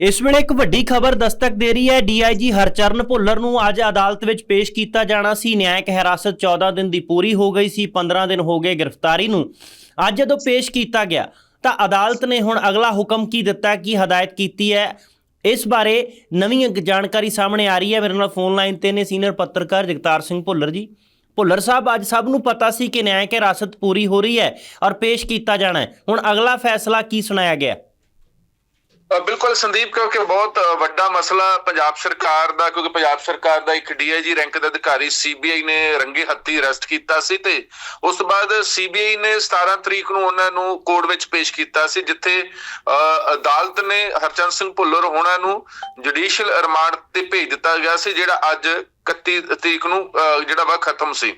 ਇਸ ਵੇਲੇ ਇੱਕ ਵੱਡੀ ਖਬਰ ਦਸਤਕ ਦੇ ਰਹੀ ਹੈ। ਡੀਆਈਜੀ ਹਰਚਰਨ ਭੁੱਲਰ ਨੂੰ ਅੱਜ ਅਦਾਲਤ ਵਿੱਚ ਪੇਸ਼ ਕੀਤਾ ਜਾਣਾ ਸੀ। ਨਿਆਇਕ ਹਿਰਾਸਤ 14 ਦਿਨ ਦੀ ਪੂਰੀ ਹੋ ਗਈ ਸੀ। 15 ਦਿਨ ਹੋ ਗਏ ਗ੍ਰਿਫਤਾਰੀ ਨੂੰ। ਅੱਜ ਜਦੋਂ ਪੇਸ਼ ਕੀਤਾ ਗਿਆ, ਤਾਂ ਅਦਾਲਤ ਨੇ ਹੁਣ ਅਗਲਾ ਹੁਕਮ ਕੀ ਦਿੱਤਾ, ਕੀ ਹਦਾਇਤ ਕੀਤੀ ਹੈ? ਇਸ ਬਾਰੇ ਨਵੀਂ ਇੱਕ ਜਾਣਕਾਰੀ ਸਾਹਮਣੇ ਆ ਰਹੀ ਹੈ। ਮੇਰੇ ਨਾਲ ਫੋਨ ਲਾਈਨ ਤੇ ਨੇ ਸੀਨੀਅਰ ਪੱਤਰਕਾਰ ਜਗਤਾਰ ਸਿੰਘ ਭੁੱਲਰ ਜੀ। ਭੁੱਲਰ ਸਾਹਿਬ, ਅੱਜ ਸਭ ਨੂੰ ਪਤਾ ਸੀ ਕਿ ਨਿਆਇਕ ਹਿਰਾਸਤ ਪੂਰੀ ਹੋ ਰਹੀ ਹੈ ਔਰ ਪੇਸ਼ ਕੀਤਾ ਜਾਣਾ ਹੈ। ਹੁਣ ਅਗਲਾ ਫੈਸਲਾ ਕੀ ਸੁਣਾਇਆ ਗਿਆ? ਬਿਲਕੁਲ ਸੰਦੀਪ ਕਿਉਂਕਿ ਬਹੁਤ ਅ, ਵੱਡਾ ਮਸਲਾ ਪੰਜਾਬ ਸਰਕਾਰ ਦਾ ਕਿਉਂਕਿ ਪੰਜਾਬ ਸਰਕਾਰ ਦਾ ਇੱਕ ਡੀਆਈਜੀ ਰੈਂਕ ਦਾ ਅਧਿਕਾਰੀ ਸੀਬੀਆਈ ਨੇ ਰੰਗੇ ਹੱਥੀ ਅਰੈਸਟ ਕੀਤਾ ਸੀ ਤੇ ਉਸ ਤੋਂ ਬਾਅਦ ਸੀਬੀਆਈ ਨੇ 17 ਤਰੀਕ ਨੂੰ ਉਹਨਾਂ ਨੂੰ ਕੋਰਟ ਵਿੱਚ ਪੇਸ਼ ਕੀਤਾ ਸੀ ਜਿੱਥੇ ਅ, ਅਦਾਲਤ ਨੇ ਹਰਚੰਦ ਸਿੰਘ ਭੁੱਲਰ ਹੋਣਾ ਨੂੰ ਜੁਡੀਸ਼ੀਅਲ ਰਿਮਾਂਡ ਤੇ ਭੇਜ ਦਿੱਤਾ ਗਿਆ ਸੀ ਜਿਹੜਾ ਅੱਜ 31 ਤਰੀਕ ਨੂੰ ਜਿਹੜਾ ਵਾ ਖਤਮ ਸੀ।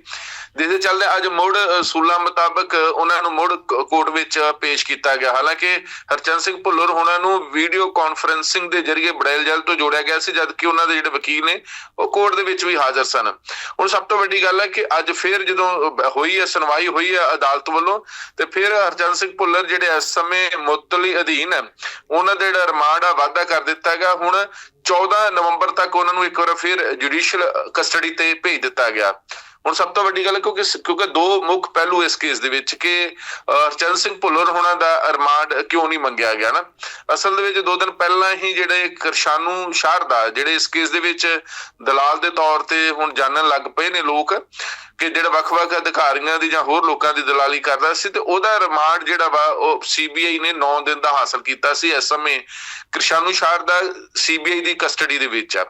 ਜਿਹਦੇ ਚੱਲਦੇ ਅੱਜ ਮੁੜ ਅਸੂਲਾਂ ਮੁਤਾਬਕ ਉਹਨਾਂ ਨੂੰ ਮੁੜ ਕੋਰਟ ਵਿੱਚ ਪੇਸ਼ ਕੀਤਾ ਗਿਆ। ਹਾਲਾਂਕਿ ਹਰਚੰਦ ਸਿੰਘ ਭੁੱਲਰ ਹੋਣਾ ਨੂੰ ਵੀਡੀਓ ਕਾਨਫਰੈਂਸਿੰਗ ਦੇ ਜ਼ਰੀਏ ਬੜੈਲ ਜੈਲ ਤੋਂ ਜੋੜਿਆ ਗਿਆ ਸੀ, ਜਦਕਿ ਉਹਨਾਂ ਦੇ ਜਿਹੜੇ ਵਕੀਲ ਨੇ, ਉਹ ਕੋਰਟ ਦੇ ਵਿੱਚ ਵੀ ਹਾਜ਼ਰ ਸਨ। ਹੁਣ ਸਭ ਤੋਂ ਵੱਡੀ ਗੱਲ ਹੈ ਕਿ ਅੱਜ ਫਿਰ ਜਦੋਂ ਹੋਈ ਹੈ, ਸੁਣਵਾਈ ਹੋਈ ਹੈ ਅਦਾਲਤ ਵੱਲੋਂ, ਤੇ ਫਿਰ ਹਰਚੰਦ ਸਿੰਘ ਭੁੱਲਰ ਜਿਹੜੇ ਇਸ ਸਮੇਂ ਮੁਅੱਤਲੀ ਅਧੀਨ ਹੈ, ਉਹਨਾਂ ਦਾ ਜਿਹੜਾ ਰਿਮਾਂਡ ਆ ਵਾਅਦਾ ਕਰ ਦਿੱਤਾ ਗਿਆ। ਹੁਣ 14 ਨਵੰਬਰ ਤੱਕ ਉਹਨਾਂ ਨੂੰ ਇੱਕ ਵਾਰ ਫਿਰ ਜੁਡੀਸ਼ੀਅਲ ਕਸਟਡੀ ਤੇ ਭੇਜ ਦਿੱਤਾ ਗਿਆ। ਹੁਣ ਸਭ ਤੋਂ ਵੱਡੀ ਗੱਲ ਹੈ ਕਿਉਂਕਿ ਕਿਉਂਕਿ ਦੋ ਮੁੱਖ ਪਹਿਲੂ ਇਸ ਕੇਸ ਦੇ ਵਿੱਚ ਕਿ ਅਹ, ਹਰਚੰਦ ਸਿੰਘ ਭੁੱਲਰ ਹੋਣਾ ਦਾ ਰਿਮਾਂਡ ਕਿਉਂ ਨਹੀਂ ਮੰਗਿਆ ਗਿਆ ਨਾ? ਅਸਲ ਦੇ ਵਿੱਚ ਦੋ ਦਿਨ ਪਹਿਲਾਂ ਹੀ ਜਿਹੜੇ ਕਰਸ਼ਾਨੂ ਸ਼ਾਰਦਾ ਜਿਹੜੇ ਇਸ ਕੇਸ ਦੇ ਵਿੱਚ ਦਲਾਲ ਦੇ ਤੌਰ ਤੇ ਹੁਣ ਜਾਣਨ ਲੱਗ ਪਏ ਨੇ ਲੋਕ ਕਿ ਜਿਹੜੇ ਵੱਖ-ਵੱਖ ਅਧਿਕਾਰੀਆਂ ਦੀ ਜਾਂ ਹੋਰ ਲੋਕਾਂ ਦੀ ਦਲਾਲੀ ਕਰਦਾ ਸੀ ਤੇ ਉਹਦਾ ਰਿਮਾਂਡ ਜਿਹੜਾ ਵਾ ਉਹ ਸੀਬੀਆਈ ਨੇ 9 ਦਿਨ ਦਾ ਹਾਸਲ ਕੀਤਾ ਸੀ ਇਸ ਸਮੇਂ ਕ੍ਰਿਸ਼ਾਨੂ ਸ਼ਾਰਦਾ ਸੀਬੀਆਈ ਦੀ ਕਸਟਡੀ ਦੇ ਵਿੱਚ ਆ।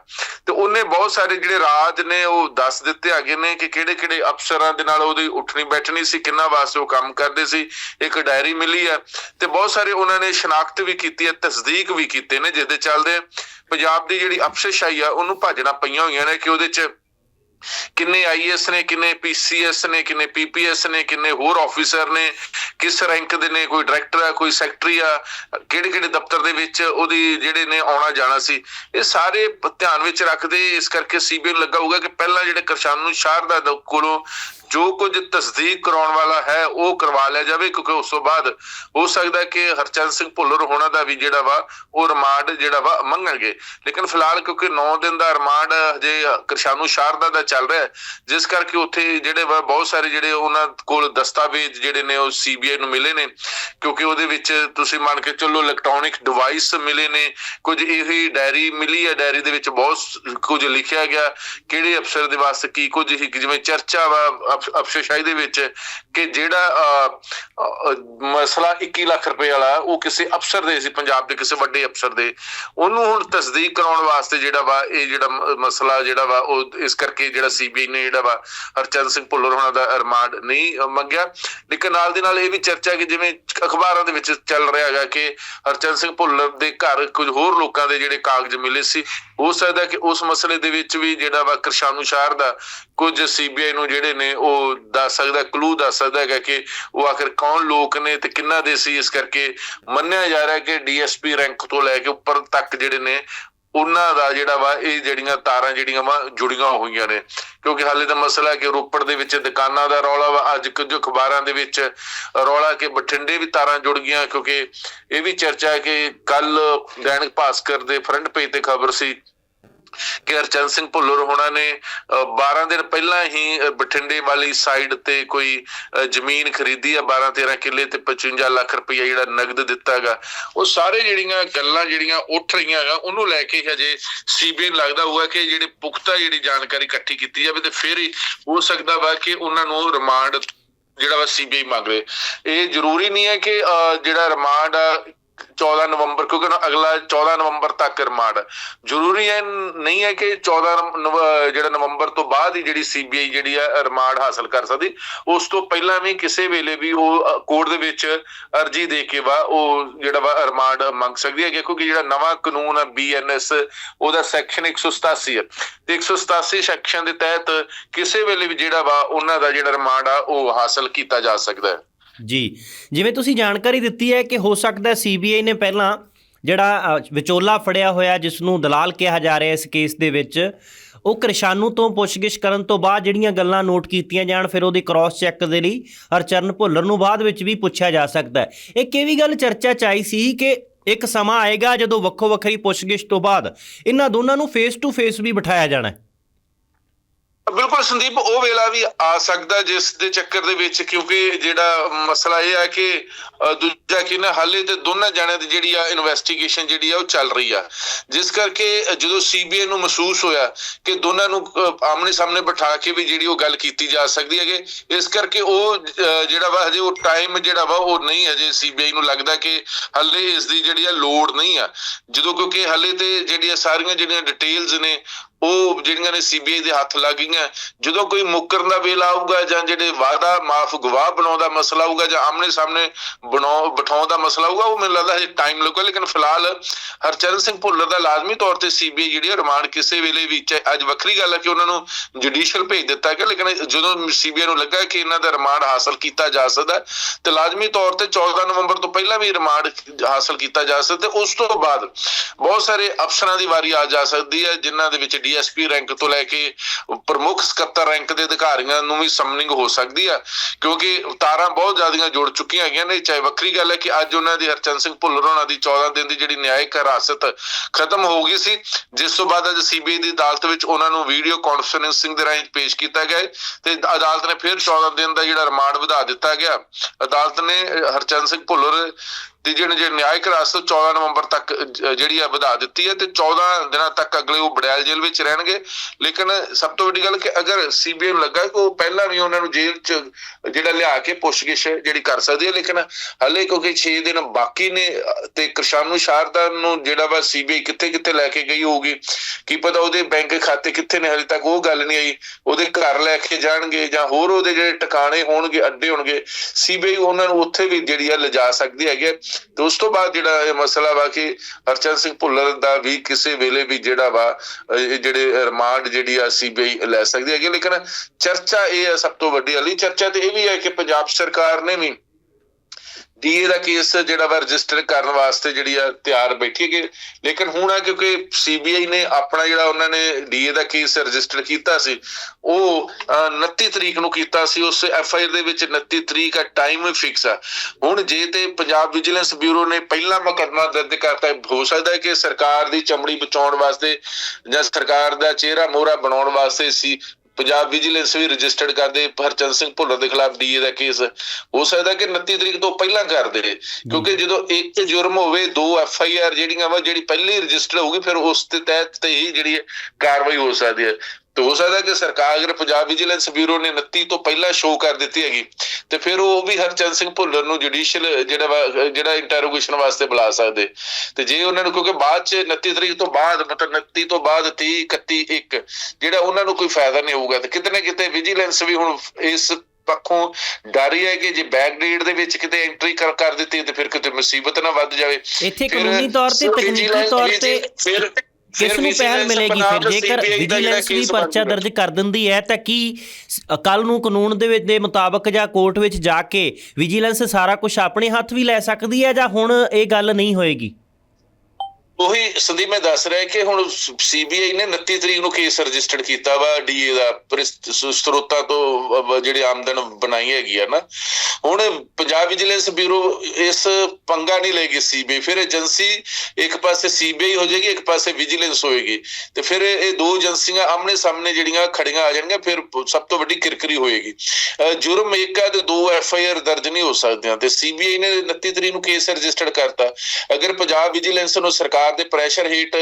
ਤੇ ਉਹਨੇ ਬਹੁਤ ਸਾਰੇ ਜਿਹੜੇ ਰਾਜ ਨੇ ਉਹ ਦੱਸ ਦਿੱਤੇ ਹੈਗੇ ਨੇ ਕਿ ਕਿਹੜੇ-ਕਿਹੜੇ ਅਫਸਰਾਂ ਦੇ ਨਾਲ ਉਹਦੀ ਉੱਠਣੀ ਬੈਠਣੀ ਸੀ, ਕਿੰਨਾ ਵਾਸਤੇ ਉਹ ਕੰਮ ਕਰਦੇ ਸੀ, ਇੱਕ ਡਾਇਰੀ ਮਿਲੀ ਹੈ ਤੇ ਬਹੁਤ ਸਾਰੇ ਉਹਨਾਂ ਨੇ ਸ਼ਨਾਖਤ ਵੀ ਕੀਤੀ ਹੈ, ਤਸਦੀਕ ਵੀ ਕੀਤੇ ਨੇ ਜਿਹਦੇ ਚੱਲਦੇ ਪੰਜਾਬ ਦੀ ਜਿਹੜੀ ਅਫਸਰਸ਼ਾਹੀ ਆ, ਉਹਨੂੰ ਭਾਜਣਾ ਪਈਆਂ ਹੋਈਆਂ ਨੇ ਕਿ ਉਹਦੇ 'ਚ ਕਿੰਨੇ ਆਈਐਸ ਨੇ, ਕਿੰਨੇ ਪੀਸੀਐਸ ਨੇ, ਕਿੰਨੇ ਪੀਪੀਐਸ ਨੇ, ਕਿੰਨੇ ਹੋਰ ਆਫੀਸਰ ਨੇ, ਕਿਸ ਰੈਂਕ ਦੇ ਨੇ, ਕੋਈ ਡਾਇਰੈਕਟਰ ਆ, ਕੋਈ ਸੈਕਟਰੀ ਆ, ਕਿਹੜੇ ਕਿਹੜੇ ਦਫ਼ਤਰ ਦੇ ਵਿੱਚ ਉਹਦੀ ਜਿਹੜੇ ਨੇ ਆਉਣਾ ਜਾਣਾ ਸੀ, ਇਹ ਸਾਰੇ ਧਿਆਨ ਵਿੱਚ ਰੱਖਦੇ, ਇਸ ਕਰਕੇ ਸੀਬੀਆਈ ਨੂੰ ਲੱਗਾ ਹੋਊਗਾ ਕਿ ਪਹਿਲਾਂ ਜਿਹੜੇ ਕਰਸ਼ਾਨੂ ਸ਼ਾਰਦਾ ਦਾ, ਕੋਲੋਂ ਜੋ ਕੁਝ ਤਸਦੀਕ ਕਰਾਉਣ ਵਾਲਾ ਹੈ, ਉਹ ਕਰਵਾ ਲਿਆ ਜਾਵੇ, ਕਿਉਂਕਿ ਉਸ ਤੋਂ ਬਾਅਦ ਹੋ ਸਕਦਾ ਕਿ ਹਰਚੰਦ ਸਿੰਘ ਭੁੱਲਰ ਹੋਣਾ ਦਾ ਵੀ ਜਿਹੜਾ ਵਾ, ਉਹ ਰਿਮਾਂਡ ਜਿਹੜਾ ਵਾ ਮੰਗਣਗੇ। ਲੇਕਿਨ ਫਿਲਹਾਲ ਕਿਉਂਕਿ 9 ਦਿਨ ਦਾ ਰਿਮਾਂਡ ਹਜੇ ਕਰਸ਼ਾਨੂ ਸ਼ਾਰਦਾ ਦਾ ਚੱਲ ਰਿਹਾ ਜਿਸ ਕਰਕੇ ਉੱਥੇ ਜਿਹੜੇ ਵਾ ਬਹੁਤ ਸਾਰੇ ਜਿਹੜੇ ਉਹਨਾਂ ਕੋਲ ਦਸਤਾਵੇਜ਼ ਜਿਹੜੇ ਨੇ, ਉਹ ਸੀਬੀਆਈ ਨੂੰ ਮਿਲੇ ਨੇ। ਕਿਉਂਕਿ ਉਹਦੇ ਵਿੱਚ ਤੁਸੀਂ ਮੰਨ ਕੇ ਚੱਲੋ ਇਲੈਕਟ੍ਰੋਨਿਕ ਡਿਵਾਈਸ ਮਿਲੇ ਨੇ, ਕੁਝ ਇਹੀ ਡਾਇਰੀ ਮਿਲੀ ਹੈ ਡਾਇਰੀ ਦੇ ਵਿੱਚ ਬਹੁਤ ਸ- ਕੁਝ ਲਿਖਿਆ ਗਿਆ, ਕਿਹੜੇ ਅਫਸਰ ਦੇ ਵਾਸਤੇ ਕੀ ਕੁਝ ਜਿਵੇਂ ਚਰਚਾ ਵਾ ਅਫ- ਅਫਸਰਸ਼ਾਹੀ ਦੇ ਵਿੱਚ ਕਿ ਜਿਹੜਾ ਮਸਲਾ 21 ਲੱਖ ਰੁਪਏ ਵਾਲਾ ਉਹ ਕਿਸੇ ਅਫਸਰ ਦੇ ਸੀ, ਪੰਜਾਬ ਦੇ ਕਿਸੇ ਵੱਡੇ ਅਫਸਰ ਦੇ। ਉਹਨੂੰ ਹੁਣ ਤਸਦੀਕ ਕਰਾਉਣ ਵਾਸਤੇ ਜਿਹੜਾ ਵਾ, ਇਹ ਜਿਹੜਾ ਮਸਲਾ ਜਿਹੜਾ ਵਾ, ਉਹ ਇਸ ਕਰਕੇ ਜਿਹੜਾ ਸੀਬੀਆਈ ਨੇ ਜਿਹੜਾ ਵਾ, ਹਰਚੰਦ ਸਿੰਘ ਭੁੱਲਰ ਹੋਣਾ ਦਾ ਰਿਮਾਂਡ ਨਹੀਂ ਮੰਗਿਆ। ਲੇਕਿਨ ਨਾਲ ਦੀ ਨਾਲ ਇਹ ਵੀ ਚਰਚਾ ਕਿ ਜਿਵੇਂ ਅਖਬਾਰਾਂ ਦੇ ਵਿੱਚ ਚੱਲ ਰਿਹਾ ਹੈਗਾ ਕਿ ਹਰਚੰਦ ਸਿੰਘ ਭੁੱਲਰ ਦੇ ਘਰ ਕੁਝ ਹੋਰ ਲੋਕਾਂ ਦੇ ਜਿਹੜੇ ਕਾਗਜ਼ ਮਿਲੇ ਸੀ। ਹੋ ਸਕਦਾ ਕਿ ਉਸ ਮਸਲੇ ਦੇ ਵਿੱਚ ਵੀ ਜਿਹੜਾ ਵਾ, ਕਿਰਸ਼ਾਨੂ ਸ਼ਾਰ ਦਾ ਕੁਝ ਸੀਬੀਆਈ ਨੂੰ ਜਿਹੜੇ ਨੇ, ਉਹ ਦੱਸ ਸਕਦਾ ਕਲੂ ਦੱਸ ਸਕਦਾ ਹੈਗਾ ਕਿ ਉਹ ਆਖਿਰ ਕੌਣ ਲੋਕ ਨੇ ਤੇ ਕਿੰਨਾ ਦੇ ਸੀ ਇਸ ਕਰਕੇ ਮੰਨਿਆ ਜਾ ਰਿਹਾ ਕਿ ਡੀਐਸਪੀ ਰੈਂਕ ਤੋਂ ਲੈ ਕੇ ਉੱਪਰ ਤੱਕ ਜਿਹੜੇ ਨੇ, ਉਹਨਾਂ ਦਾ ਜਿਹੜਾ ਵਾ, ਇਹ ਜਿਹੜੀਆਂ ਤਾਰਾਂ ਜਿਹੜੀਆਂ ਵਾ, ਜੁੜੀਆਂ ਹੋਈਆਂ ਨੇ। ਕਿਉਂਕਿ ਹਾਲੇ ਤਾਂ ਮਸਲਾ ਹੈ ਕਿ ਰੋਪੜ ਦੇ ਵਿੱਚ ਦੁਕਾਨਾਂ ਦਾ ਰੌਲਾ ਵਾ, ਅੱਜ ਕੁਝ ਅਖਬਾਰਾਂ ਦੇ ਵਿੱਚ ਰੌਲਾ ਕਿ ਬਠਿੰਡੇ ਵੀ ਤਾਰਾਂ ਜੁੜ ਗਈਆਂ, ਕਿਉਂਕਿ ਇਹ ਵੀ ਚਰਚਾ ਹੈ ਕਿ ਕੱਲ ਦੈਨਿਕ ਭਾਸਕਰ ਦੇ ਫਰੰਟ ਪੇਜ ਤੇ ਖਬਰ ਸੀ ਕਿ ਹਰਚੰਦ ਸਿੰਘ ਭੁੱਲਰ ਹੋਣਾ ਨੇ 12 ਦਿਨ ਪਹਿਲਾਂ ਹੀ ਬਠਿੰਡੇ ਵਾਲੀ ਸਾਈਡ ਤੇ ਕੋਈ ਜ਼ਮੀਨ ਖਰੀਦੀ ਆ 12 13 ਕਿੱਲੇ ਤੇ 55 ਲੱਖ ਰੁਪਈਆ ਜਿਹੜਾ ਨਗਦ ਦਿੱਤਾ ਉਹ ਸਾਰੇ ਜਿਹੜੀਆਂ ਗੱਲਾਂ ਜਿਹੜੀਆਂ ਉੱਠ ਰਹੀਆਂ ਹੈਗਾ ਉਹਨੂੰ ਲੈ ਕੇ ਹਜੇ ਸੀਬੀਆਈ ਲੱਗਦਾ ਹੋਊਗਾ ਕਿ ਜਿਹੜੇ ਪੁਖਤਾ ਜਿਹੜੀ ਜਾਣਕਾਰੀ ਇਕੱਠੀ ਕੀਤੀ ਜਾਵੇ ਤੇ ਫਿਰ ਹੀ ਹੋ ਸਕਦਾ ਵਾ ਕਿ ਉਹਨਾਂ ਨੂੰ ਰਿਮਾਂਡ ਜਿਹੜਾ ਵਾ ਸੀਬੀਆਈ ਮੰਗ ਲੇ ਇਹ ਜ਼ਰੂਰੀ ਨਹੀਂ ਹੈ ਕਿ ਅਹ, ਜਿਹੜਾ ਰਿਮਾਂਡ ਆ 14 ਨਵੰਬਰ, ਕਿਉਂਕਿ ਅਗਲਾ 14 ਨਵੰਬਰ ਤੱਕ ਰਿਮਾਂਡ। ਜ਼ਰੂਰੀ ਹੈ ਨਹੀਂ ਹੈ ਕਿ 14 ਜਿਹੜਾ ਨਵੰਬਰ ਤੋਂ ਬਾਅਦ ਹੀ ਜਿਹੜੀ ਸੀਬੀਆਈ ਜਿਹੜੀ ਆ, ਰਿਮਾਂਡ ਹਾਸਲ ਕਰ ਸਕਦੀ। ਉਸ ਤੋਂ ਪਹਿਲਾਂ ਵੀ ਕਿਸੇ ਵੇਲੇ ਵੀ ਉਹ ਕੋਰਟ ਦੇ ਵਿੱਚ ਅਰਜੀ ਦੇ ਕੇ ਵਾ, ਉਹ ਜਿਹੜਾ ਵਾ ਰਿਮਾਂਡ ਮੰਗ ਸਕਦੀ ਹੈ। ਕਿਉਂਕਿ ਜਿਹੜਾ ਨਵਾਂ ਕਾਨੂੰਨ ਹੈ ਬੀਐਨਐਸ ਉਹਦਾ ਸੈਕਸ਼ਨ 187 ਹੈ ਤੇ 187 ਸੈਕਸ਼ਨ ਦੇ ਤਹਿਤ ਕਿਸੇ ਵੇਲੇ ਵੀ ਜਿਹੜਾ ਵਾ, ਉਹਨਾਂ ਦਾ ਜਿਹੜਾ ਰਿਮਾਂਡ ਆ, ਉਹ ਹਾਸਲ ਕੀਤਾ ਜਾ ਸਕਦਾ ਹੈ। ਜੀ। ਜਿਵੇਂ ਤੁਸੀਂ ਜਾਣਕਾਰੀ ਦਿੱਤੀ ਹੈ ਕਿ ਹੋ ਸਕਦਾ ਸੀਬੀਆਈ ਨੇ ਪਹਿਲਾਂ ਜਿਹੜਾ ਅ, ਵਿਚੋਲਾ ਫੜਿਆ ਹੋਇਆ ਜਿਸ ਨੂੰ ਦਲਾਲ ਕਿਹਾ ਜਾ ਰਿਹਾ ਇਸ ਕੇਸ ਦੇ ਵਿੱਚ ਉਹ ਕਿਰਸ਼ਾਨੂ ਤੋਂ ਪੁੱਛਗਿੱਛ ਕਰਨ ਤੋਂ ਬਾਅਦ ਜਿਹੜੀਆਂ ਗੱਲਾਂ ਨੋਟ ਕੀਤੀਆਂ ਜਾਣ ਫਿਰ ਉਹਦੀ ਕ੍ਰਾਸ ਚੈੱਕ ਦੇ ਲਈ ਹਰਚਰਨ ਭੁੱਲਰ ਨੂੰ ਬਾਅਦ ਵਿੱਚ ਵੀ ਪੁੱਛਿਆ ਜਾ ਸਕਦਾ ਹੈ। ਇੱਕ ਇਹ ਵੀ ਗੱਲ ਚਰਚਾ ਚ ਆਈ ਸੀ ਕਿ ਇੱਕ ਸਮਾਂ ਆਏਗਾ ਜਦੋਂ ਵੱਖੋ ਵੱਖਰੀ ਪੁੱਛਗਿੱਛ ਤੋਂ ਬਾਅਦ ਇਹਨਾਂ ਦੋਨਾਂ ਨੂੰ ਫੇਸ ਟੂ ਫੇਸ ਵੀ ਬਿਠਾਇਆ ਜਾਣਾ ਹੈ? ਬਿਲਕੁਲ ਸੰਦੀਪ, ਉਹ ਵੇਲਾ ਵੀ ਆ ਸਕਦਾ ਜਿਸ ਦੇ ਚੱਕਰ ਦੇ ਵਿੱਚ ਕਿਉਂਕਿ ਜਿਹੜਾ ਮਸਲਾ ਇਹ ਹੈ ਕਿ ਦੂਜਾ ਕਿ ਨਾ ਹਾਲੇ ਤੇ ਦੋਨਾਂ ਜਣਿਆਂ ਦੀ ਜਿਹੜੀ ਆ ਇਨਵੈਸਟੀਗੇਸ਼ਨ ਜਿਹੜੀ ਆ ਉਹ ਚੱਲ ਰਹੀ ਆ। ਜਿਸ ਕਰਕੇ ਜਦੋਂ ਸੀਬੀਆਈ ਨੂੰ ਮਹਿਸੂਸ ਹੋਇਆ ਕਿ ਦੋਨਾਂ ਨੂੰ ਆਮਨੇ ਸਾਹਮਣੇ ਬਿਠਾ ਕੇ ਵੀ ਜਿਹੜੀ ਉਹ ਗੱਲ ਕੀਤੀ ਜਾ ਸਕਦੀ ਹੈਗੇ, ਇਸ ਕਰਕੇ ਉਹ ਜਿਹੜਾ ਵਾ ਹਜੇ ਉਹ ਟਾਈਮ ਜਿਹੜਾ ਵਾ ਉਹ ਨਹੀਂ ਹਜੇ ਸੀਬੀਆਈ ਨੂੰ ਲੱਗਦਾ ਕਿ ਹਾਲੇ ਇਸ ਦੀ ਜਿਹੜੀ ਆ ਲੋੜ ਨਹੀਂ ਆ। ਜਦੋਂ ਕਿਉਂਕਿ ਹਾਲੇ ਤੇ ਜਿਹੜੀਆਂ ਸਾਰੀਆਂ ਜਿਹੜੀਆਂ ਡਿਟੇਲਸ ਨੇ ਉਹ ਜਿਹੜੀਆਂ ਨੇ ਸੀਬੀਆਈ ਦੇ ਹੱਥ ਲੱਗ ਗਈਆਂ ਜਦੋਂ ਕੋਈ ਮੁੱਕਰਨ ਦਾ ਵੇਲਾ ਆਊਗਾ ਜਾਂ ਜਿਹੜੇ ਵਾਅਦਾ ਮਾਫ ਗਵਾਹ ਬਣਾਉਣ ਦਾ ਮਸਲਾ ਆਊਗਾ ਜਾਂ ਆਮਨੇ ਸਾਹਮਣੇ ਬਣਾਉ, ਬਿਠਾਉਣ ਦਾ ਮਸਲਾ ਆਊਗਾ, ਉਹ ਮੈਨੂੰ ਲੱਗਦਾ ਹੈ ਟਾਈਮ ਲੱਗੂਗਾ ਲੇਕਿਨ ਫਿਲਹਾਲ ਹਰਚਰਨ ਸਿੰਘ ਭੁੱਲਰ ਦਾ ਲਾਜ਼ਮੀ ਤੌਰ ਤੇ ਸੀਬੀਆਈ ਜਿਹੜੀ ਰਿਮਾਂਡ ਕਿਸੇ ਵੇਲੇ ਵੀ ਅੱਜ ਵੱਖਰੀ ਗੱਲ ਹੈ ਕਿ ਉਹਨਾਂ ਨੂੰ ਜੁਡੀਸ਼ੀਅਲ ਭੇਜ ਦਿੱਤਾ ਗਿਆ, ਲੇਕਿਨ ਜਦੋਂ ਸੀਬੀਆਈ ਨੂੰ ਲੱਗਾ ਕਿ ਇਹਨਾਂ ਦਾ ਰਿਮਾਂਡ ਹਾਸਲ ਕੀਤਾ ਜਾ ਸਕਦਾ ਤੇ ਲਾਜ਼ਮੀ ਤੌਰ ਤੇ 14 ਨਵੰਬਰ ਤੋਂ ਪਹਿਲਾਂ ਵੀ ਰਿਮਾਂਡ ਹਾਸਲ ਕੀਤਾ ਜਾ ਸਕਦਾ ਉਸ ਤੋਂ ਬਾਅਦ ਬਹੁਤ ਸਾਰੇ ਅਫਸਰਾਂ ਦੀ ਵਾਰੀ ਆ ਜਾ ਸਕਦੀ ਹੈ, ਜਿਨ੍ਹਾਂ ਦੇ ਵਿੱਚ ਡੀਐਸਪੀ ਰੈਂਕ ਤੋਂ ਲੈ ਕੇ ਪ੍ਰਮੁੱਖ ਸਕੱਤਰ ਰੈਂਕ ਦੇ ਅਧਿਕਾਰੀਆਂ ਨੂੰ ਵੀ ਸਮਨਿੰਗ ਹੋ ਸਕਦੀ ਆ, ਕਿਉਂਕਿ ਤਾਰਾਂ ਬਹੁਤ ਜ਼ਿਆਦੀਆਂ ਜੁੜ ਚੁੱਕੀਆਂ ਹੈਗੀਆਂ ਨੇ। ਚਾਹੇ ਵੱਖਰੀ ਗੱਲ ਹੈ ਕਿ ਅੱਜ ਉਹਨਾਂ ਦੀ ਹਰਚੰਦ ਸਿੰਘ ਭੁੱਲਰ ਹੋਣਾ ਦੀ 14 ਦਿਨ ਦੀ ਜਿਹੜੀ ਨਿਆਇਕ ਹਿਰਾਸਤ ਖਤਮ ਹੋ ਗਈ ਸੀ, ਜਿਸ ਤੋਂ ਬਾਅਦ ਅੱਜ ਸੀਬੀਆਈ ਦੀ ਅਦਾਲਤ ਵਿੱਚ ਉਹਨਾਂ ਨੂੰ ਵੀਡੀਓ ਕਾਨਫਰੰਸਿੰਗ ਦੇ ਰਾਹੀਂ ਪੇਸ਼ ਕੀਤਾ ਗਿਆ ਤੇ ਅਦਾਲਤ ਨੇ ਫਿਰ 14 ਦਿਨ ਦਾ ਜਿਹੜਾ ਰਿਮਾਂਡ ਵਧਾ ਦਿੱਤਾ ਗਿਆ। ਅਦਾਲਤ ਨੇ ਹਰਚੰਦ ਸਿੰਘ ਭੁੱਲਰ ਤੇ ਜਿਹੜੇ ਜਿਹੜੀ ਨਿਆਇਕ ਹਿਰਾਸਤ 14 ਨਵੰਬਰ ਤੱਕ ਜਿਹੜੀ ਆ ਵਧਾ ਦਿੱਤੀ ਹੈ ਤੇ 14 ਦਿਨਾਂ ਤੱਕ ਅਗਲੇ ਉਹ ਬੜੈਲ ਜੇਲ੍ਹ ਵਿੱਚ ਰਹਿਣਗੇ। ਲੇਕਿਨ ਸਭ ਤੋਂ ਵੱਡੀ ਗੱਲ ਕਿ ਅਗਰ ਸੀਬੀਆਈ ਨੂੰ ਲੱਗਾ ਕਿ ਉਹ ਪਹਿਲਾਂ ਵੀ ਉਹਨਾਂ ਨੂੰ ਜੇਲ੍ਹ 'ਚ ਜਿਹੜਾ ਲਿਆ ਕੇ ਪੁੱਛਗਿੱਛ ਜਿਹੜੀ ਕਰ ਸਕਦੀ ਹੈ ਲੇਕਿਨ ਹਲੇ ਕਿਉਂਕਿ 6 ਦਿਨ ਬਾਕੀ ਨੇ ਅ, ਤੇ ਕਿਰਸ਼ਾਨੂ ਸ਼ਾਰਦਾ ਨੂੰ ਜਿਹੜਾ ਵਾ ਸੀਬੀਆਈ ਕਿੱਥੇ ਕਿੱਥੇ ਲੈ ਕੇ ਗਈ ਹੋਊਗੀ? ਕੀ ਪਤਾ ਉਹਦੇ ਬੈਂਕ ਖਾਤੇ ਕਿੱਥੇ ਨੇ ਹਲੇ ਤੱਕ ਉਹ ਗੱਲ ਨਹੀਂ ਆਈ। ਉਹਦੇ ਘਰ ਲੈ ਕੇ ਜਾਣਗੇ ਜਾਂ ਹੋਰ ਉਹਦੇ ਜਿਹੜੇ ਟਿਕਾਣੇ ਹੋਣਗੇ ਅੱਡੇ ਹੋਣਗੇ ਸੀਬੀਆਈ ਉਹਨਾਂ ਨੂੰ ਉੱਥੇ ਵੀ ਜਿਹੜੀ ਆ ਲਿਜਾ ਸਕਦੀ ਹੈਗੀ ਹੈ। ਤੇ ਉਸ ਤੋਂ ਬਾਅਦ ਜਿਹੜਾ ਇਹ ਮਸਲਾ ਵਾ ਕਿ ਹਰਚੰਦ ਸਿੰਘ ਭੁੱਲਰ ਦਾ ਵੀ ਕਿਸੇ ਵੇਲੇ ਵੀ ਜਿਹੜਾ ਵਾ ਇਹ ਜਿਹੜੇ ਰਿਮਾਂਡ ਜਿਹੜੀ ਆ ਸੀਬੀਆਈ ਲੈ ਸਕਦੀ ਹੈਗੀ ਲੇਕਿਨ ਚਰਚਾ ਇਹ ਹੈ ਸਭ ਤੋਂ ਵੱਡੀ ਵਾਲੀ, ਚਰਚਾ ਤੇ ਇਹ ਵੀ ਹੈ ਕਿ ਪੰਜਾਬ ਸਰਕਾਰ ਨੇ ਵੀ ਡੀਏ ਦਾ ਕੇਸ ਜਿਹੜਾ ਵਾ ਰਜਿਸਟਰ ਕਰਨ ਵਾਸਤੇ ਜਿਹੜੀ ਆ ਤਿਆਰ ਬੈਠੀ ਹੈਗੀ। ਲੇਕਿਨ ਹੁਣ ਆ ਕਿਉਂਕਿ ਸੀਬੀਆਈ ਨੇ ਆਪਣਾ ਜਿਹੜਾ ਉਹਨਾਂ ਨੇ ਡੀਏ ਦਾ ਕੇਸ ਰਜਿਸਟਰ ਕੀਤਾ ਸੀ, ਉਹ 29 ਤਰੀਕ ਨੂੰ ਕੀਤਾ ਸੀ। ਉਸ ਐਫ ਆਈ ਆਰ ਦੇ ਵਿੱਚ 29 ਤਰੀਕ ਆ ਟਾਈਮ ਫਿਕਸ ਆ। ਹੁਣ ਜੇ ਤੇ ਪੰਜਾਬ ਵਿਜੀਲੈਂਸ ਬਿਊਰੋ ਨੇ ਪਹਿਲਾ ਮੁਕੱਦਮਾ ਦਰਜ ਕਰਤਾ ਹੋ ਸਕਦਾ ਹੈ ਕਿ ਸਰਕਾਰ ਦੀ ਚਮੜੀ ਬਚਾਉਣ ਵਾਸਤੇ ਜਾਂ ਸਰਕਾਰ ਦਾ ਚਿਹਰਾ ਮੋਹਰਾ ਬਣਾਉਣ ਵਾਸਤੇ ਸੀ। ਪੰਜਾਬ ਵਿਜੀਲੈਂਸ ਵੀ ਰਜਿਸਟਰਡ ਕਰਦੇ ਹਰਚੰਦ ਸਿੰਘ ਭੁੱਲਰ ਦੇ ਖਿਲਾਫ ਡੀਏ ਦਾ ਕੇਸ ਹੋ ਸਕਦਾ ਕਿ 29 ਤਰੀਕ ਤੋਂ ਪਹਿਲਾਂ ਕਰ ਦੇ, ਕਿਉਂਕਿ ਜਦੋਂ ਇੱਕ ਜੁਰਮ ਹੋਵੇ, ਦੋ ਐਫ ਆਈ ਆਰ ਜਿਹੜੀਆਂ ਵਾ, ਜਿਹੜੀ ਪਹਿਲੀ ਰਜਿਸਟਰ ਹੋਊਗੀ, ਫਿਰ ਉਸ ਦੇ ਤਹਿਤ ਤੇ ਹੀ ਜਿਹੜੀ ਹੈ ਕਾਰਵਾਈ ਹੋ ਸਕਦੀ ਹੈ। ਤੇ ਹੋ ਸਕਦਾ ਕਿ ਸਰਕਾਰ ਅਗਰ ਪੰਜਾਬ ਵਿਜੀਲੈਂਸ ਬਿਊਰੋ ਨੇ 29 ਤੋਂ ਪਹਿਲਾਂ ਸ਼ੋਅ ਕਰ ਦਿੱਤੀ ਹੈਗੀ ਤੇ ਫਿਰ ਉਹ ਵੀ ਹਰਚੰਦ ਸਿੰਘ ਭੁੱਲਰ ਨੂੰ ਜੁਡੀਸ਼ੀਅਲ ਜਿਹੜਾ ਜਿਹੜਾ ਇੰਟਰੋਗੇਸ਼ਨ ਵਾਸਤੇ ਬੁਲਾ ਸਕਦੇ। ਤੇ ਜੇ ਉਹਨਾਂ ਨੂੰ ਕਿਉਂਕਿ ਬਾਅਦ ਚ 29 ਤਰੀਕ ਤੋਂ ਬਾਅਦ ਮਤਲਬ 29 ਤੋਂ ਬਾਅਦ 30 31 1 ਜਿਹੜਾ ਉਹਨਾਂ ਨੂੰ ਕੋਈ ਫਾਇਦਾ ਨਹੀਂ ਹੋਊਗਾ ਤੇ ਕਿਤੇ ਨਾ ਕਿਤੇ ਵਿਜੀਲੈਂਸ ਵੀ ਹੁਣ ਇਸ ਪੱਖੋਂ ਡਰ ਹੀ ਹੈ ਕਿ ਜੇ ਬੈਕ ਡੇਟ ਦੇ ਵਿੱਚ ਕਿਤੇ ਐਂਟਰੀ ਕਰ ਕਰ ਦਿੱਤੀ ਤੇ ਫਿਰ ਕਿਤੇ ਮੁਸੀਬਤ ਨਾ ਵੱਧ ਜਾਵੇ। ਇੱਥੇ ਕਾਨੂੰਨੀ ਤੌਰ ਤੇ ਤਕਨੀਕੀ ਤੌਰ ਤੇ ਫਿਰ ਕਿਸ ਨੂੰ ਪਹਿਲ ਮਿਲੇਗੀ ਫਿਰ ਜੇਕਰ ਵਿਜੀਲੈਂਸ ਵੀ ਪਰਚਾ ਦਰਜ ਕਰ ਦਿੰਦੀ ਹੈ ਤਾਂ ਕੀ ਕੱਲ ਨੂੰ ਕਾਨੂੰਨ ਦੇ ਵਿੱਚ ਦੇ ਮੁਤਾਬਕ ਜਾਂ ਕੋਰਟ ਵਿੱਚ ਜਾ ਕੇ ਵਿਜੀਲੈਂਸ ਸਾਰਾ ਕੁਝ ਆਪਣੇ ਹੱਥ ਵੀ ਲੈ ਸਕਦੀ ਹੈ ਜਾਂ ਹੁਣ ਇਹ ਗੱਲ ਨਹੀਂ ਹੋਏਗੀ? ਉਹੀ ਸੰਦੀਪ ਮੈਂ ਦੱਸ ਰਿਹਾ ਕਿ ਹੁਣ ਸੀਬੀਆਈ ਨੇ 29 ਤਰੀਕ ਨੂੰ ਕੇਸ ਰਜਿਸਟਰਡ ਕੀਤਾ ਵਾ ਡੀਏ ਦਾ ਸਰੋਤਾਂ ਤੋਂ ਅਹ, ਆਮਦਨ ਬਣਾਈ ਹੈਗੀ ਆ ਨਾ। ਹੁਣ ਪੰਜਾਬ ਵਿਜੀਲੈਂਸ ਬਿਊਰੋ ਇਸ ਪੰਗਾ ਨਹੀਂ ਲਏਗੀ ਸੀਬੀਆਈ ਫਿਰ ਏਜੰਸੀ ਇੱਕ ਪਾਸੇ ਸੀਬੀਆਈ ਹੋ ਜਾਏਗੀ ਇੱਕ ਪਾਸੇ ਵਿਜੀਲੈਂਸ ਹੋਏਗੀ। ਤੇ ਫਿਰ ਇਹ ਦੋ ਏਜੰਸੀਆਂ ਆਮਨੇ ਸਾਹਮਣੇ ਜਿਹੜੀਆਂ ਖੜੀਆਂ ਆ ਜਾਣਗੀਆਂ ਫਿਰ ਸਭ ਤੋਂ ਵੱਡੀ ਕਿਰਕਰੀ ਹੋਏਗੀ। ਜੁਰਮ ਇੱਕ ਆ ਤੇ ਦੋ ਐਫ ਆਈ ਆਰ ਦਰਜ ਨਹੀਂ ਹੋ ਸਕਦੀਆਂ। ਤੇ ਸੀਬੀਆਈ ਨੇ 29 ਤਰੀਕ ਨੂੰ ਕੇਸ ਰਜਿਸਟਰਡ ਕਰਤਾ। ਅਗਰ ਪੰਜਾਬ ਵਿਜੀਲੈਂਸ ਨੂੰ ਸਰਕਾਰ ਦੇ ਪ੍ਰੈਸ਼ਰ ਹੇਠ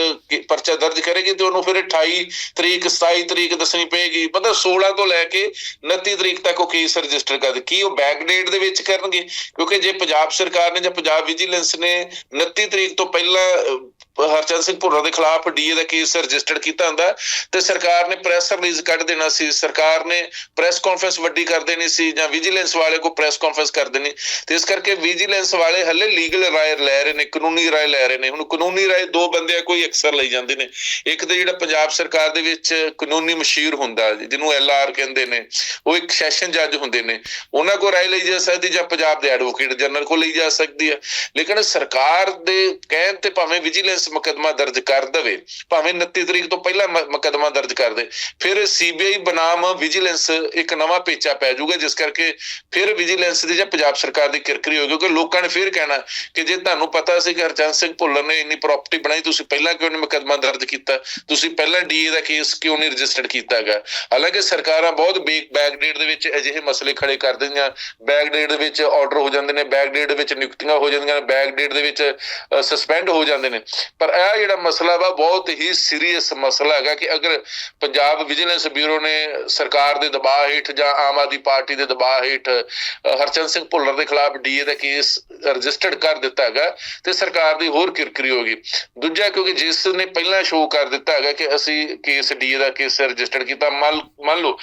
ਪਰਚਾ ਦਰਜ ਕਰੇਗੀ ਤੇ ਉਹਨੂੰ ਫਿਰ 28 ਤਰੀਕ 27 ਤਰੀਕ ਦੱਸਣੀ ਪਏਗੀ। ਮਤਲਬ 16 ਤੋਂ ਲੈ ਕੇ 29 ਤਰੀਕ ਤੱਕ ਉਹ ਕੇਸ ਰਜਿਸਟਰ ਕਰ, ਕੀ ਉਹ ਬੈਕ ਡੇਟ ਦੇ ਵਿੱਚ ਕਰਨਗੇ? ਕਿਉਂਕਿ ਜੇ ਪੰਜਾਬ ਸਰਕਾਰ ਨੇ ਜਾਂ ਪੰਜਾਬ ਵਿਜੀਲੈਂਸ ਨੇ 29 ਤਰੀਕ ਤੋਂ ਪਹਿਲਾਂ ਹਰਚੰਦ ਸਿੰਘ ਭੁੱਲਰ ਦੇ ਖਿਲਾਫ ਡੀਏ ਦਾ ਕੇਸ ਰਜਿਸਟਰ ਕੀਤਾ ਹੁੰਦਾ ਤੇ ਸਰਕਾਰ ਨੇ ਪ੍ਰੈਸ ਰਿਲੀਜ਼ ਕੱਢ ਦੇਣਾ ਸੀ, ਸਰਕਾਰ ਨੇ ਪ੍ਰੈਸ ਕਾਨਫਰੰਸ ਵੱਡੀ ਕਰ ਦੇਣੀ ਸੀ ਜਾਂ ਵਿਜੀਲੈਂਸ ਵਾਲੇ ਕੋ ਪ੍ਰੈਸ ਕਾਨਫਰੰਸ ਕਰ ਦੇਣੀ। ਤੇ ਇਸ ਕਰਕੇ ਵਿਜੀਲੈਂਸ ਵਾਲੇ ਹੱਲੇ ਲੀਗਲ ਰਾਏ ਲੈ ਰਹੇ ਨੇ, ਕਾਨੂੰਨੀ ਰਾਏ ਲੈ ਰਹੇ ਨੇ। ਹੁਣ ਕਾਨੂੰਨੀ ਰਾਏ ਦੋ ਬੰਦੇ ਕੋਈ ਅਕਸਰ ਲਈ ਜਾਂਦੇ ਨੇ। ਇੱਕ ਤੇ ਜਿਹੜਾ ਪੰਜਾਬ ਸਰਕਾਰ ਦੇ ਵਿੱਚ ਕਾਨੂੰਨੀ ਮਸ਼ੀਰ ਹੁੰਦਾ ਜਿਹਨੂੰ ਐਲ ਆਰ ਕਹਿੰਦੇ ਨੇ, ਉਹ ਇੱਕ ਸੈਸ਼ਨ ਜੱਜ ਹੁੰਦੇ ਨੇ। ਉਹਨਾਂ ਕੋ ਰਾਏ ਲਈ ਜਾ ਸਕਦੀ ਜਾਂ ਪੰਜਾਬ ਦੇ ਐਡਵੋਕੇਟ ਜਨਰਲ ਕੋ ਲਈ ਜਾ ਸਕਦੀ ਹੈ। ਲੇਕਿਨ ਸਰਕਾਰ ਦੇ ਕਹਿਣ ਤੇ ਭਾਵੇਂ ਵਿਜੀਲੈਂਸ ਵਿਜੀਲੈਂਸ ਮੁਕੱਦਮਾ ਦਰਜ ਕਰ ਦੇਵੇ, ਭਾਵੇਂ 29 ਤਰੀਕ ਤੋਂ ਪਹਿਲਾਂ ਮ- ਦਰਜ ਕਰ ਦੇ। ਫਿਰ ਸੀਬੀਆਈ ਬਨਾਮ ਵਿਜੀਲੈਂਸ ਇੱਕ ਨਵਾਂ ਪੇਚਾ ਪੈ ਜਾਊਗਾ, ਜਿਸ ਕਰਕੇ ਫਿਰ ਵਿਜੀਲੈਂਸ ਦੀ ਜਾਂ ਪੰਜਾਬ ਸਰਕਾਰ ਦੀ ਕਿਰਕਰੀ ਹੋਏਗੀ, ਕਿਉਂਕਿ ਲੋਕਾਂ ਨੇ ਫਿਰ ਕਹਿਣਾ ਕਿ ਜੇ ਤੁਹਾਨੂੰ ਪਤਾ ਸੀ ਕਿ ਹਰਚੰਦ ਸਿੰਘ ਭੁੱਲਰ ਨੇ ਇੰਨੀ ਪ੍ਰਾਪਰਟੀ ਬਣਾਈ, ਤੁਸੀਂ ਪਹਿਲਾਂ ਕਿਉਂ ਨਹੀਂ ਮੁਕੱਦਮਾ ਦਰਜ ਕੀਤਾ? ਤੁਸੀਂ ਪਹਿਲਾਂ ਡੀਏ ਦਾ ਕੇਸ ਕਿਉਂ ਨਹੀਂ ਰਜਿਸਟਰਡ ਕੀਤਾਗਾ ਹਾਲਾਂਕਿ ਸਰਕਾਰਾਂ ਬਹੁਤ ਬੈਕ ਡੇਟ ਦੇ ਵਿੱਚ ਅਜਿਹੇ ਮਸਲੇ ਖੜੇ ਕਰ ਦਿੰਦੀਆਂ ਬੈਕ ਡੇਟ ਦੇ ਵਿੱਚ ਆਰਡਰ ਹੋ ਜਾਂਦੇ ਨੇ ਬੈਕ ਡੇਟ ਦੇ ਵਿੱਚ ਨਿਯੁਕਤੀਆਂ ਹੋ ਜਾਂਦੀਆਂ ਨੇ ਬੈਕ ਡੇਟ ਦੇ ਵਿੱਚ ਸਸਪੈਂਡ ਹੋ ਜਾਂਦੇ ਨੇ। ਪਰ ਇਹ ਜਿਹੜਾ ਮਸਲਾ ਵਾ, ਬਹੁਤ ਹੀ ਸੀਰੀਅਸ ਮਸਲਾ ਹੈਗਾ ਕਿ ਅਗਰ ਪੰਜਾਬ ਵਿਜੀਲੈਂਸ ਬਿਊਰੋ ਨੇ ਸਰਕਾਰ ਦੇ ਦਬਾਅ ਹੇਠ ਜਾਂ ਆਮ ਆਦਮੀ ਪਾਰਟੀ ਦੇ ਦਬਾਅ ਹੇਠ ਹਰਚੰਦ ਸਿੰਘ ਭੁੱਲਰ ਦੇ ਖਿਲਾਫ ਡੀਏ ਦਾ ਕੇਸ ਰਜਿਸਟਰਡ ਕਰ ਦਿੱਤਾ ਹੈਗਾ ਤੇ ਸਰਕਾਰ ਦੀ ਹੋਰ ਕਿਰਕਰੀ ਹੋਗੀ ਦੂਜਾ ਕਿਉਂਕਿ ਜਿਸ ਨੇ ਪਹਿਲਾਂ ਸ਼ੋਅ ਕਰ ਦਿੱਤਾ ਹੈਗਾ ਕਿ ਅਸੀਂ ਕੇਸ ਡੀਏ ਦਾ ਕੇਸ ਰਜਿਸਟਰਡ ਕੀਤਾ, ਮੰਨ ਲਓ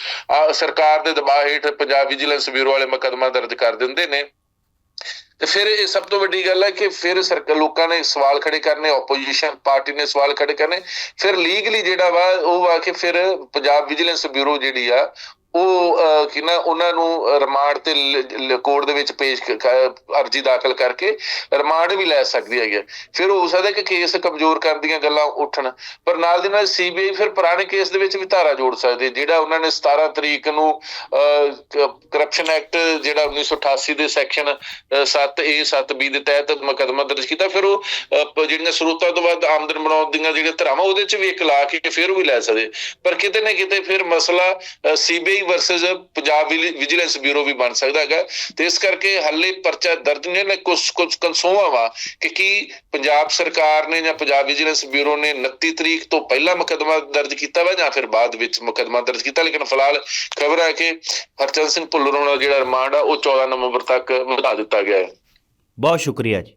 ਸਰਕਾਰ ਦੇ ਦਬਾਅ ਹੇਠ ਪੰਜਾਬ ਵਿਜੀਲੈਂਸ ਬਿਊਰੋ ਵਾਲੇ ਮੁਕੱਦਮਾ ਦਰਜ ਕਰ ਦਿੰਦੇ ਨੇ। ਤੇ ਫਿਰ ਇਹ ਸਭ ਤੋਂ ਵੱਡੀ ਗੱਲ ਹੈ ਕਿ ਫਿਰ ਸਰਕਾਰ ਲੋਕਾਂ ਨੇ ਸਵਾਲ ਖੜੇ ਕਰਨੇ ਆਪੋਜੀਸ਼ਨ ਪਾਰਟੀ ਨੇ ਸਵਾਲ ਖੜੇ ਕਰਨੇ, ਫਿਰ ਲੀਗਲੀ ਜਿਹੜਾ ਵਾ ਉਹ ਆ ਕਿ ਫਿਰ ਪੰਜਾਬ ਵਿਜੀਲੈਂਸ ਬਿਊਰੋ ਜਿਹੜੀ ਆ ਉਹ ਅਹ, ਕੀ ਨਾ ਉਹਨਾਂ ਨੂੰ ਰਿਮਾਂਡ ਤੇ ਕੋਰਟ ਦੇ ਵਿੱਚ ਪੇਸ਼ ਅਰਜੀ ਦਾਖਲ ਕਰਕੇ ਰਿਮਾਂਡ ਵੀ ਲੈ ਸਕਦੀ ਹੈਗੀ ਹੈ। ਫਿਰ ਹੋ ਸਕਦਾ ਕਿ ਕੇਸ ਕਮਜ਼ੋਰ ਕਰਨ ਦੀਆਂ ਗੱਲਾਂ ਉੱਠਣ ਪਰ ਨਾਲ ਦੀ ਨਾਲ ਸੀਬੀਆਈ ਫਿਰ ਪੁਰਾਣੇ ਕੇਸ ਦੇ ਵਿੱਚ ਵੀ ਧਾਰਾ ਜੋੜ ਸਕਦੀ ਹੈ ਜਿਹੜਾ ਉਹਨਾਂ ਨੇ 17 ਤਰੀਕ ਨੂੰ ਕਰਪਸ਼ਨ ਐਕਟ ਜਿਹੜਾ 1988 ਦੇ ਸੈਕਸ਼ਨ 7A 7B ਦੇ ਤਹਿਤ ਮੁਕੱਦਮਾ ਦਰਜ ਕੀਤਾ ਫਿਰ ਉਹ ਜਿਹੜੀਆਂ ਸਰੋਤਾਂ ਤੋਂ ਬਾਅਦ ਆਮਦਨ ਬਣਾਉਣ ਦੀਆਂ ਜਿਹੜੀਆਂ ਧਰਾਵਾਂ ਉਹਦੇ ਚ ਵੀ ਇੱਕ ਲਾ ਕੇ ਫਿਰ ਉਹ ਵੀ ਲੈ ਸਕਦੇ ਪਰ ਕਿਤੇ ਨਾ ਕਿਤੇ ਫਿਰ ਮਸਲਾ CBI versus Punjab vigilance bureau ਵੀ ਬਣ ਸਕਦਾ ਹੈਗਾ। ਤੇ ਇਸ ਕਰਕੇ ਹੱਲੇ ਪਰਚਾ ਦਰਜ ਨਹੀਂ ਨੇ ਕੁਝ ਕੁਝ ਕਨਸੋਆ ਵਾ ਕਿ ਕੀ ਪੰਜਾਬ ਸਰਕਾਰ ਨੇ ਜਾਂ ਪੰਜਾਬ ਵਿਜੀਲੈਂਸ ਬਿਊਰੋ ਨੇ 29 ਤਰੀਕ ਤੋਂ ਪਹਿਲਾਂ ਮੁਕੱਦਮਾ ਦਰਜ ਕੀਤਾ ਵਾ ਜਾਂ ਫਿਰ ਬਾਅਦ ਵਿੱਚ ਮੁਕੱਦਮਾ ਦਰਜ ਕੀਤਾ। ਲੇਕਿਨ ਫਿਲਹਾਲ ਖਬਰ ਹੈ ਕਿ ਹਰਚੰਦ ਸਿੰਘ ਭੁੱਲਰ ਹੋਣਾ ਜਿਹੜਾ ਰਿਮਾਂਡ ਆ, ਉਹ 14 ਨਵੰਬਰ ਤੱਕ ਵਧਾ ਦਿੱਤਾ ਗਿਆ ਹੈ। ਬਹੁਤ ਸ਼ੁਕਰੀਆ ਜੀ।